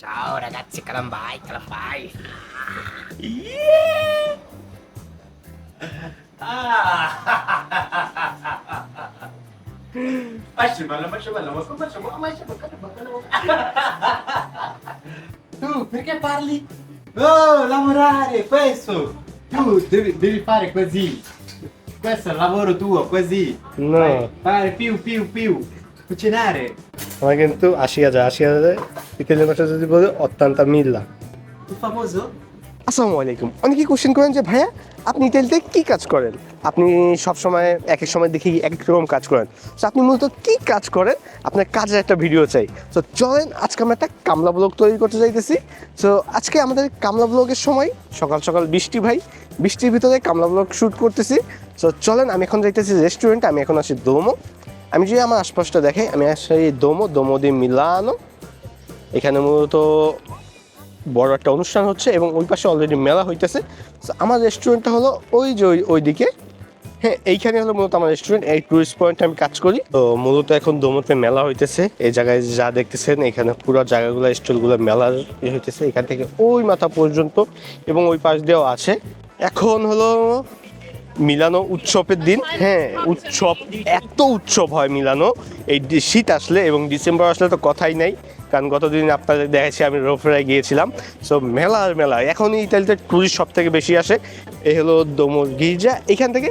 Ciao ragazzi, calambay, calambay. Masih malam, masih malam, masih malam, masih malam, masih Tu perché parli? Oh, lavorare, questo! Tu devi, devi fare così. Questo è il lavoro tuo, così. No, Fare più, più, più. Cucinare. আমার কিন্তু আশি হাজার আশি হাজারে Italian ভাষা যদি বলে অত্যন্ত মিল্লা। Il famoso? আসসালামু আলাইকুম। অনেকেই কোশ্চেন করেন যে ভাইয়া আপনি ইতালিতে কি কাজ করেন? আপনি সব সময় এক এক সময় দেখি এক এক রকম কাজ করেন। তো আপনি মূলত কি কাজ করেন? আপনার কাজের একটা ভিডিও চাই। তো চলেন আজকে আমরা একটা কামলা ব্লগ তৈরি করতে চাইতেছি তো আজকে আমাদের কামলা ব্লগের সময় সকাল সকাল বৃষ্টি ভাই। বৃষ্টির ভিতরে কামলা ব্লগ শ্যুট করতেছি। তো চলেন আমি এখন যাইতেছি রেস্টুরেন্টে আমি এখন আসি দোমো। আমি যদি আমার আশপাশটা দেখে, আমি আসি দোমো দোমো দি মিলানো। এখানে মূলত বড় একটা অনুষ্ঠান হচ্ছে এবং ওই পাশে অলরেডি মেলা হইতেছে। আমার রেস্টুরেন্টটা হলো ওই যে ওই দিকে। হ্যাঁ এইখানে হলো মূলত আমার রেস্টুরেন্ট এই টুরিস্ট পয়েন্টে আমি কাজ করি। তো মূলত এখন দোমোতে মেলা হইতেছে। এই জায়গায় যা দেখতেছেন, এখানে পুরো জায়গাগুলো, স্টলগুলো মেলার হইতেছে। এখান থেকে ওই মাথা পর্যন্ত এবং ওই পাশ দিয়েও আছে। এখন হলো মিলানো উৎসবের দিন। হ্যাঁ। উৎসব এত উৎসব হয় মিলানো। এই শীত আসলে এবং ডিসেম্বর আসলে তো কথাই নাই। কারণ গতদিন আপনাদের দেখেছি আমি রোফরায় গিয়েছিলাম। সো মেলা আর মেলা এখন ইতালিতে টুরিস্ট সব থেকে বেশি আসে। এ হলো দোমর গির্জা। এখান থেকে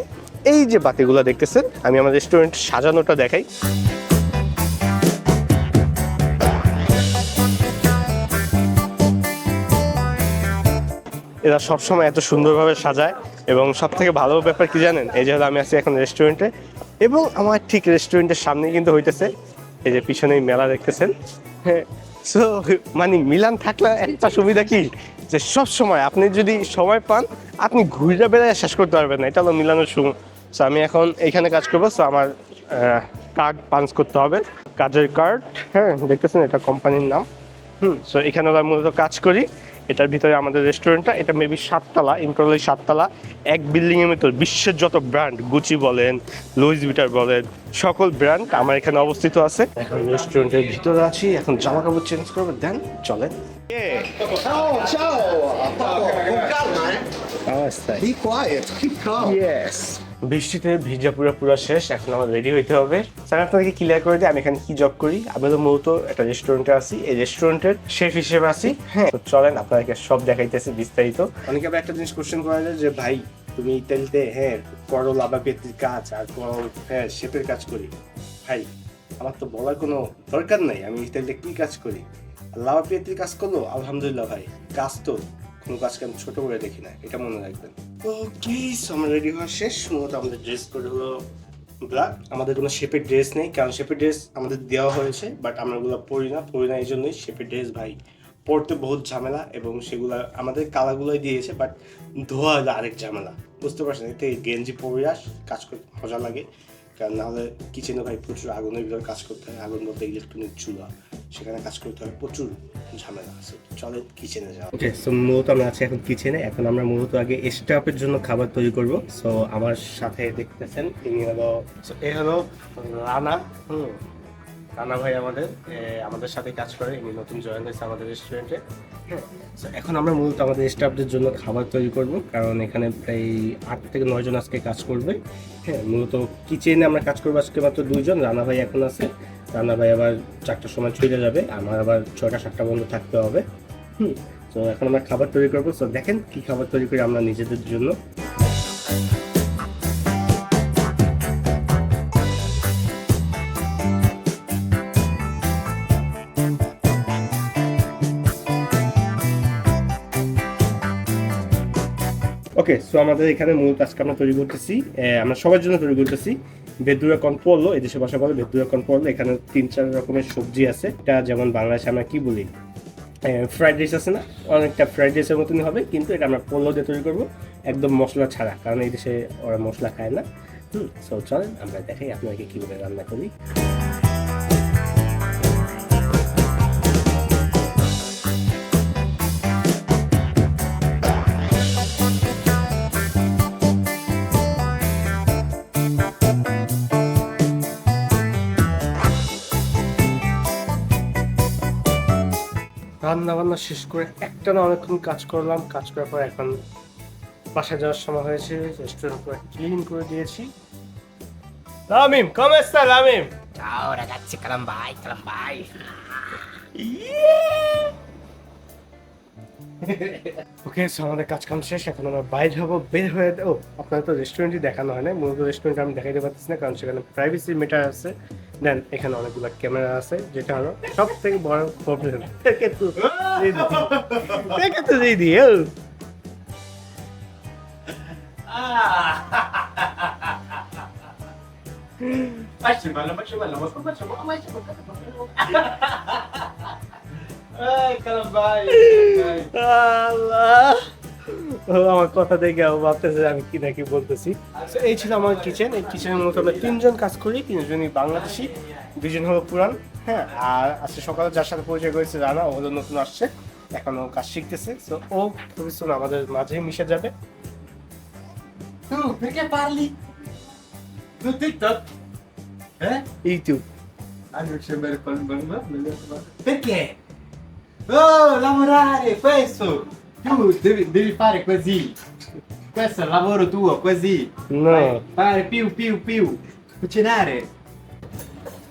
এই যে বাতিগুলো দেখতেছেন আমি আমার রেস্টুরেন্ট সাজানোটা দেখাই। এরা সবসময় এত সুন্দরভাবে সাজায়। এবং সব থেকে ভালো ব্যাপার কি জানেন? এই যে হলো আমি আছি এখন রেস্টুরেন্টে এবং আমার ঠিক রেস্টুরেন্টের সামনে কিন্তু হইতেছে, এই যে পিছনেই মেলা দেখতেছেন। হ্যাঁ সো মানে মিলান থাকলে একটা সুবিধা কি? যে সব সময় আপনি যদি সময় পান, আপনি ঘুরে বেড়ায় শেষ করতে পারবেন না। এটা হলো মিলানোর সুখ সো আমি এখন এইখানে কাজ করব। সো আমার কার্ড পাঞ্চ করতে হবে। কাজের কার্ড হ্যাঁ দেখতেছেন এটা কোম্পানির নাম। হুম সো এখানে আমরা মূলত কাজ করি। এটার ভিতরে আমাদের রেস্টুরেন্টটা এটা মেবি সাততলা ইনক্রলি সাততলা এক বিল্ডিং এর ভিতর বিশ্বের যত ব্র্যান্ড গুচি বলেন লুইস বিটার বলেন সকল ব্র্যান্ড আমার এখানে অবস্থিত আছে এখন রেস্টুরেন্টের ভিতরে আছি এখন জামা কাপড় চেঞ্জ করব দেন চলেন eh? Be quiet, keep calm. Yes বৃষ্টিতে ভিজা পুরো পুরো শেষ এখন আমার রেডি হইতে হবে। স্যার আপনাদেরকে ক্লিয়ার করে দিই আমি এখানে কি জব করি? আমি তো মূলত একটা রেস্টুরেন্টে আছি। এই রেস্টুরেন্টের শেফ হিসেবে আছি। হ্যাঁ। তো চলেন আপনাদেরকে সব দেখাইতেছি বিস্তারিত। অনেকে আবার একটা জিনিস কোশ্চেন করা যায় যে ভাই তুমি ইতালিতে হ্যাঁ করো লাভা পেতির কাজ আর করো হ্যাঁ শেফের কাজ করি। ভাই আমার তো বলার কোনো দরকার নাই আমি ইতালিতে কি কাজ করি? লাভা পেতির কাজ করল আলহামদুলিল্লাহ ভাই কাজ তো। কোনো কাজকে আমি ছোট করে দেখি না? এটা মনে রাখবেন। ওকে আমার রেডি হওয়া শেষ। মূলত আমাদের ড্রেস কোড হলো ব্ল্যাক আমাদের কোনো শেপের ড্রেস নেই। কারণ শেপের ড্রেস আমাদের দেওয়া হয়েছে বাট আমরা ওগুলো পরি না। পরি না এই জন্যই শেপের ড্রেস ভাই পরতে বহুত ঝামেলা এবং সেগুলো আমাদের কালারগুলোই দিয়েছে বাট ধোয়া হলো আরেক ঝামেলা। বুঝতে পারছেন? এতে গেঞ্জি পরে আস, কাজ করতে মজা লাগে। কারণ নাহলে কিচেনে ভাই প্রচুর আগুনের ভিতরে কাজ করতে হয়। আগুন বলতে ইলেকট্রনিক চুলা। সেখানে কাজ করতে হয়। প্রচুর ঝামেলা আছে। চলে কিচেনে যাওয়া। ওকে সো মূলত আমরা আছি এখন কিচেনে এখন আমরা মূলত আগে স্টাফের জন্য খাবার তৈরি করব। সো আমার সাথে দেখতেছেন তিনি হলো, so এ হলো রানা। হুম, রানা ভাই আমাদের আমাদের সাথে কাজ করে। ইনি নতুন জয়েন হয়েছে আমাদের রেস্টুরেন্টে হ্যাঁ so এখন আমরা মূলত আমাদের স্টাফদের জন্য খাবার তৈরি করব। কারণ এখানে প্রায় আট থেকে নয় জন আজকে কাজ করবে। হ্যাঁ মূলত কিচেনে আমরা কাজ করব আজকে মাত্র দুইজন। রানা ভাই এখন আছে। রানা ভাই আবার চারটার সময় চলে যাবে আমার আবার ছয়টা সাতটা বন্ধ থাকতে হবে। হুম। তো এখন আমরা খাবার তৈরি করব। তো দেখেন কি খাবার তৈরি করি আমরা নিজেদের জন্য। ওকে সো আমাদের এখানে মূলত আজকে আমরা তৈরি করতেছি। আমরা সবার জন্য তৈরি করতেছি। বেদুরা কন পড়ল এদেশে ভাষা বলে বেদুরা কন পড়ল এখানে তিন, চার রকমের সবজি আছে। এটা যেমন বাংলাদেশে আমরা কি বলি? ফ্রাইড রাইস আছে না? অনেকটা ফ্রাইড রাইসের মতনই হবে, কিন্তু এটা আমরা পোলো দিয়ে তৈরি করব, একদম মশলা ছাড়া, কারণ এই দেশে ওরা মশলা খায় না। হুম সো চলেন, আমরা দেখাই আপনাকে কীভাবে রান্না করি। রান্না বান্না শেষ করে একটা না অনেকক্ষণ কাজ করলাম কাজ করার পর এখন বাসায় যাওয়ার সময় হয়েছে রেস্টুরেন্ট করে ক্লিন করে দিয়েছি রামিম কমেস্তা রামিম চাও লামিম Ciao ভাই calambay, calambay. ওকে সো আমাদের কাজ কাম শেষ, এখন আমরা বাইরে হব, বের হয়ে ও, আপনার তো রেস্টুরেন্টই দেখানো হয় না মূলত রেস্টুরেন্ট আমি দেখাইতে পারতেছি না, কারণ সেখানে প্রাইভেসি মিটার আছে। দেন, এখানে অনেকগুলো ক্যামেরা আছে, যেটা হলো সব থেকে বড় প্রবলেম তো come আল্লাহ। আমার কথা দেখে ভাবতেছে আমি কি না কি বলতেছি এই ছিল আমার কিচেন এই কিচেনের মতো আমরা তিনজন কাজ করি তিনজনই বাংলাদেশি দুজন হলো পুরান হ্যাঁ আর আজকে সকালে যার সাথে পরিচয় করেছে রানা ও হলো নতুন আসছে এখন ও কাজ শিখতেছে। তো ও soon আমাদের মাঝে মিশে যাবে। parli? Su TikTok? Eh? YouTube. Ah, Oh, lavorare, questo! Tu devi, devi fare così. Questo è il lavoro tuo, così. No. Fare più, più, più. Cucinare.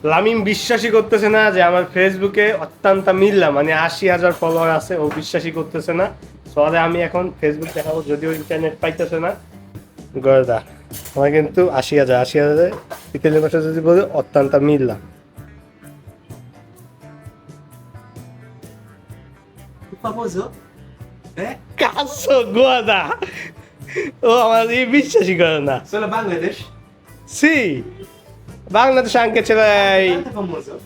Lamim বিশ্বাসই করতেছে না যে আমার ফেসবুকে অত্যন্ত মিল্লা মানে আশি হাজার ফলোয়ার আছে ও বিশ্বাসই করতেছে না সরে আমি এখন ফেসবুক দেখাবো যদিও ইন্টারনেট পাইতেছে না গরদা আমার কিন্তু আশি হাজার আশি হাজার ইতালি ভাষা যদি বলি অত্যন্ত মিল্লা famoso? Eh? Cazzo, guarda! Oh, ma devi vincere, guarda! Solo Bangladesh? Sì! Bangladesh anche ce l'hai! Quanto è famoso?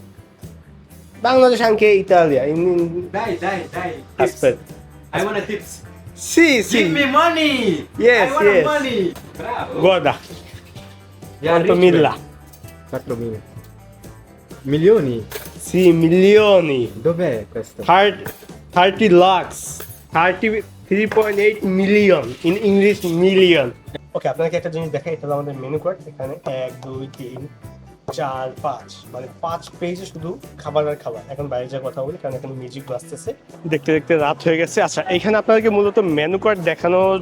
Bangladesh anche Italia. In, in... Dai, dai, dai. Tips. Aspetta. I want a tips. Sì, sì. Give me money! Yes, I want yes. money! Bravo! Guarda! Quanto mila? 4.000. Milioni? Sì, milioni! Dov'è questo? Hard 30, 30 lakhs. 33.8 million. In English, million. ওকে আপনাকে একটা জিনিস দেখাই এটা আমাদের menu card এখানে এক দুই তিন চার পাঁচ। মানে পাঁচ পেজে শুধু খাবার আর খাবার। এখন বাইরে যাওয়ার কথা বলি কারণ এখানে মিউজিক বাজতেছে। দেখতে দেখতে রাত হয়ে গেছে। আচ্ছা এখানে আপনাদেরকে মূলত মেনু কার্ড দেখানোর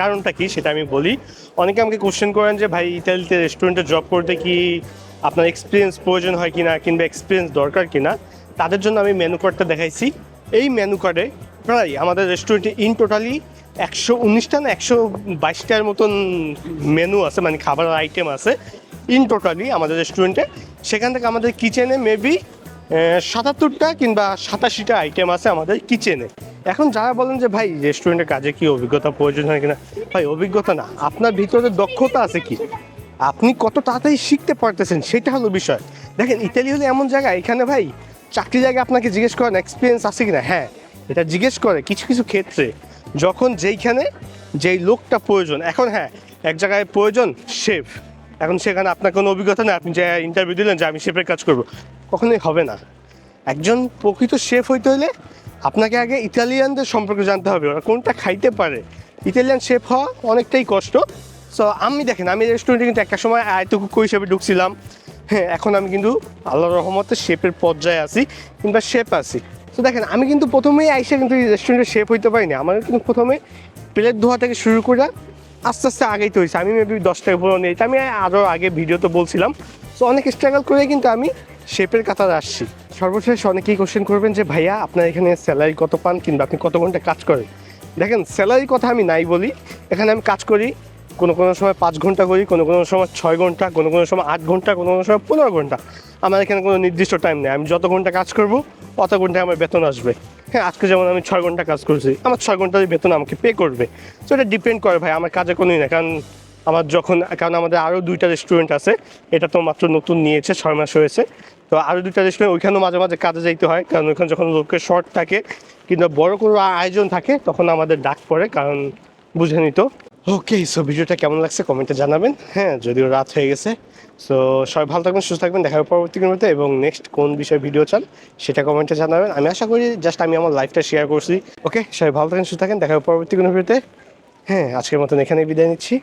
কারণটা কি সেটা আমি বলি। অনেকে আমাকে কোশ্চেন করেন যে ভাই ইতালিতে রেস্টুরেন্টে জব করতে কি আপনার এক্সপিরিয়েন্স প্রয়োজন হয় কিনা কিংবা এক্সপিরিয়েন্স দরকার কিনা? তাদের জন্য আমি মেনু কার্ডটা দেখাইছি। এই মেনু কার্ডে প্রায় আমাদের রেস্টুরেন্টে ইন টোটালি একশো উনিশটা না একশো বাইশটার মতন মেনু আছে মানে খাবার আইটেম আছে ইন টোটালি আমাদের রেস্টুরেন্টে সেখান থেকে আমাদের কিচেনে মেবি সাতাত্তরটা কিংবা সাতাশিটা আইটেম আছে আমাদের কিচেনে এখন যারা বলেন যে, ভাই রেস্টুরেন্টের কাজে কি অভিজ্ঞতা প্রয়োজন হয় কিনা? ভাই, অভিজ্ঞতা না। আপনার ভিতরে দক্ষতা আছে কি? আপনি কত তাড়াতাড়ি শিখতে পারতেছেন, সেটা হলো বিষয়। দেখেন, ইতালি হলো এমন জায়গা, এখানে ভাই চাকরি জায়গায় আপনাকে জিজ্ঞেস করেন এক্সপিরিয়েন্স আছে কিনা? হ্যাঁ এটা জিজ্ঞেস করে কিছু কিছু ক্ষেত্রে। যখন যেইখানে যেই লোকটা প্রয়োজন, এখন হ্যাঁ এক জায়গায় প্রয়োজন শেফ এখন সেখানে আপনার কোনো অভিজ্ঞতা নেই, আপনি যে ইন্টারভিউ দিলেন যে আমি শেফের কাজ করব, কখনোই হবে না। একজন প্রকৃত শেফ হইতে হলে আপনাকে আগে ইতালিয়ানদের সম্পর্কে জানতে হবে, ওরা কোনটা খাইতে পারে। ইতালিয়ান শেফ হওয়া অনেকটাই কষ্ট। সো আমি দেখেন, আমি রেস্টুরেন্টে কিন্তু একটা সময় আয়তকুক হিসেবে ঢুকছিলাম। হ্যাঁ এখন আমি কিন্তু আল্লাহর রহমতে শেপের পর্যায়ে আছি কিংবা শেপ আছি। তো দেখেন, আমি কিন্তু প্রথমেই আইসে কিন্তু রেস্টুরেন্টে শেফ হইতে পারিনি আমার কিন্তু প্রথমে প্লেট ধোয়া থেকে শুরু করে আস্তে আস্তে আগেই তো হয়েছে। আমি মেবি দশ টাকা পুরো নিয়েছি আমি আরও আগে ভিডিওতে বলছিলাম। সো অনেক স্ট্রাগল করে কিন্তু আমি শেপের কাতারে আসছি। সর্বশেষ অনেকেই কোশ্চেন করবেন যে, ভাইয়া, আপনার এখানে স্যালারি কত পান কিংবা আপনি কত ঘণ্টা কাজ করেন? দেখেন স্যালারি কথা আমি নাই বলি। এখানে আমি কাজ করি কোনো কোনো সময় পাঁচ ঘণ্টা করি, কোনো কোনো সময় ছয় ঘণ্টা, কোনো কোনো সময় আট ঘণ্টা, কোনো কোনো সময় পনেরো ঘণ্টা। আমার এখানে কোনো নির্দিষ্ট টাইম নেই। আমি যত ঘণ্টা কাজ করব, অত ঘন্টায় আমার বেতন আসবে। হ্যাঁ আজকে যেমন আমি ছয় ঘণ্টা কাজ করছি, আমার ছয় ঘণ্টার বেতন আমাকে পে করবে। তো এটা ডিপেন্ড করে ভাই, আমার কাজে কোনোই না কারণ আমার যখন, কারণ আমাদের আরও দুইটা রেস্টুরেন্ট আছে, এটা তো মাত্র নতুন নিয়েছে, ছয় মাস হয়েছে। তো আরও দুইটা রেস্টুরেন্ট ওইখানেও মাঝে মাঝে কাজে যাইতে হয়। কারণ ওইখানে যখন লোকের শর্ট থাকে, কিংবা বড় কোনো আয়োজন থাকে, তখন আমাদের ডাক পড়ে। কারণ বুঝে নিত ওকে সো ভিডিওটা কেমন লাগছে কমেন্টে জানাবেন। হ্যাঁ যদিও রাত হয়ে গেছে। সো সবাই ভালো থাকবেন, সুস্থ থাকবেন, দেখা পরবর্তী মধ্যে এবং নেক্সট কোন বিষয়ে ভিডিও চান, সেটা কমেন্টে জানাবেন। আমি আশা করি জাস্ট আমি আমার লাইফটা শেয়ার করছি। ওকে সবাই ভালো থাকেন, সুস্থ থাকেন, দেখা পরবর্তী কোনো ভিডিওতে হ্যাঁ আজকের মতন এখানেই বিদায় নিচ্ছি।